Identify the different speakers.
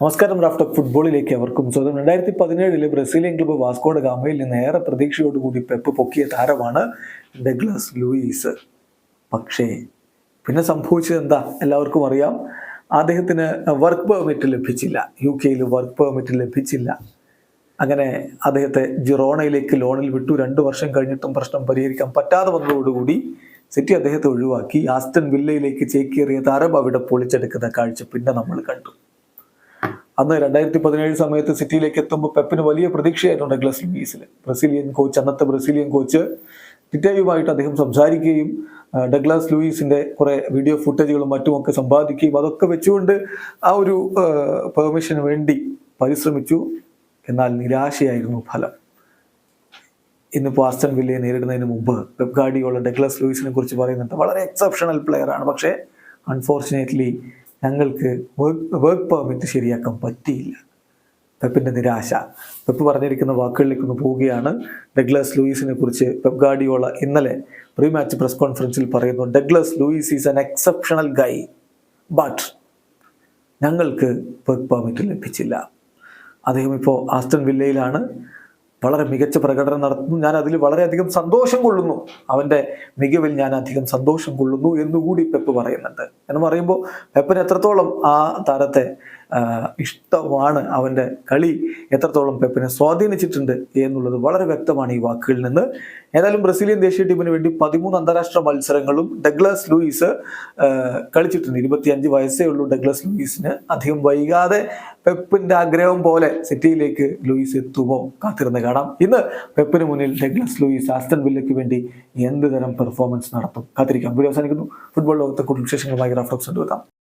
Speaker 1: നമസ്കാരം റാഫ്റ്റോക്ക് ഫുട്ബോളിലേക്ക് അവർക്കും സ്വന്തം രണ്ടായിരത്തി പതിനേഴിൽ ബ്രസീലിയൻ ക്ലബ്ബ് വാസ്കോഡ ഗാമയിൽ നിന്ന് ഏറെ പ്രതീക്ഷയോടുകൂടി പെപ്പ് പൊക്കിയ താരമാണ് ഡഗ്ലസ് ലൂയിസ്. പക്ഷേ പിന്നെ സംഭവിച്ചത് എന്താ? എല്ലാവർക്കും അറിയാം. അദ്ദേഹത്തിന് വർക്ക് പെർമിറ്റ് ലഭിച്ചില്ല. യു കെയിൽ വർക്ക് പെർമിറ്റ് ലഭിച്ചില്ല. അങ്ങനെ അദ്ദേഹത്തെ ജിറോണയിലേക്ക് ലോണിൽ വിട്ടു. രണ്ട് വർഷം കഴിഞ്ഞിട്ടും പ്രശ്നം പരിഹരിക്കാൻ പറ്റാതെ വന്നതോടുകൂടി സിറ്റി അദ്ദേഹത്തെ ഒഴിവാക്കി. ആസ്റ്റൺ വില്ലയിലേക്ക് ചേക്കേറിയ താരം അവിടെ പൊളിച്ചെടുക്കുന്ന കാഴ്ച പിന്നെ നമ്മൾ കണ്ടു. അന്ന് രണ്ടായിരത്തി പതിനേഴ് സമയത്ത് സിറ്റിയിലേക്ക് എത്തുമ്പോൾ പെപ്പിന് വലിയ പ്രതീക്ഷയായിട്ടുണ്ട് ഗ്ലസ് ലൂയിസിൽ ബ്രസീലിയൻ കോച്ച് അന്നത്തെ ബ്രസീലിയൻ കോച്ച്. ടിറ്റയുമായിട്ട് അദ്ദേഹം സംസാരിക്കുകയും ഡഗ്ലാസ് ലൂയിസിന്റെ കുറെ വീഡിയോ ഫുട്ടേജുകളും മറ്റുമൊക്കെ സമ്പാദിക്കുകയും അതൊക്കെ വെച്ചുകൊണ്ട് ആ ഒരു പെർമിഷന് വേണ്ടി പരിശ്രമിച്ചു. എന്നാൽ നിരാശയായിരുന്നു ഫലം. ഇന്നിപ്പോൾ ആസ്റ്റൺ വില്ലയെ നേരിടുന്നതിന് മുമ്പ് പെപ് ഗാർഡിയോള ഡഗ്ലസ് ലൂയിസിനെ കുറിച്ച് പറയുന്നുണ്ട് വളരെ എക്സെപ്ഷണൽ പ്ലെയർ ആണ്. പക്ഷേ അൺഫോർച്ചുനേറ്റ്ലി ഞങ്ങൾക്ക് വർക്ക് പെർമിറ്റ് ശരിയാക്കാൻ പറ്റിയില്ല. പെപ്പിന്റെ നിരാശ. പെപ്പ് പറഞ്ഞിരിക്കുന്ന വാക്കുകളിലേക്കൊന്ന് പോവുകയാണ്. ഡഗ്ലസ് ലൂയിസിനെ കുറിച്ച് പെപ് ഗാർഡിയോള ഇന്നലെ പ്രീ മാച്ച് പ്രസ് കോൺഫറൻസിൽ പറയുന്നു Douglas Luiz is an exceptional guy but ഞങ്ങൾക്ക് വർക്ക് പെർമിറ്റ് ലഭിച്ചില്ല. അദ്ദേഹം ഇപ്പോൾ ആസ്റ്റൺ വില്ലയിലാണ് വളരെ മികച്ച പ്രകടനം നടത്തുന്നു. ഞാൻ അതിൽ വളരെയധികം സന്തോഷം കൊള്ളുന്നു. അവന്റെ മികവിൽ ഞാൻ അധികം സന്തോഷം കൊള്ളുന്നു എന്നുകൂടി പെപ്പ് പറയുന്നുണ്ട്. എന്ന് പറയുമ്പോൾ പെപ്പിന് എത്രത്തോളം ആ താരത്തെ ഇഷ്ടമാണ് അവന്റെ കളി. എത്രത്തോളം പെപ്പിനെ സ്വാധീനിച്ചിട്ടുണ്ട് എന്നുള്ളത് വളരെ വ്യക്തമാണ് ഈ വാക്കുകളിൽ നിന്ന്. ഏതായാലും ബ്രസീലിയൻ ദേശീയ ടീമിന് വേണ്ടി പതിമൂന്ന് അന്താരാഷ്ട്ര മത്സരങ്ങളും ഡഗ്ലസ് ലൂയിസ് കളിച്ചിട്ടുണ്ട്. ഇരുപത്തിയഞ്ച് വയസ്സേ ഉള്ളൂ ഡഗ്ലസ് ലൂയിസിന്. അധികം വൈകാതെ പെപ്പിന്റെ ആഗ്രഹം പോലെ സിറ്റിയിലേക്ക് ലൂയിസ് എത്തുമോ കാത്തിരുന്ന് കാണാം. ഇന്ന് പെപ്പിന് മുന്നിൽ ഡഗ്ലസ് ലൂയിസ് ആസ്റ്റൻ വില്ലയ്ക്ക് വേണ്ടി എന്ത് തരം പെർഫോമൻസ് നടത്തും കാത്തിരിക്കാം. വീഡിയോ അവസാനിക്കുന്നു. ഫുട്ബോൾ ലോകത്തെ കൂടുതൽ വിശേഷങ്ങളുമായി ഗ്രാഫ്റ്റോക്സ് കൊണ്ടുവെക്കാം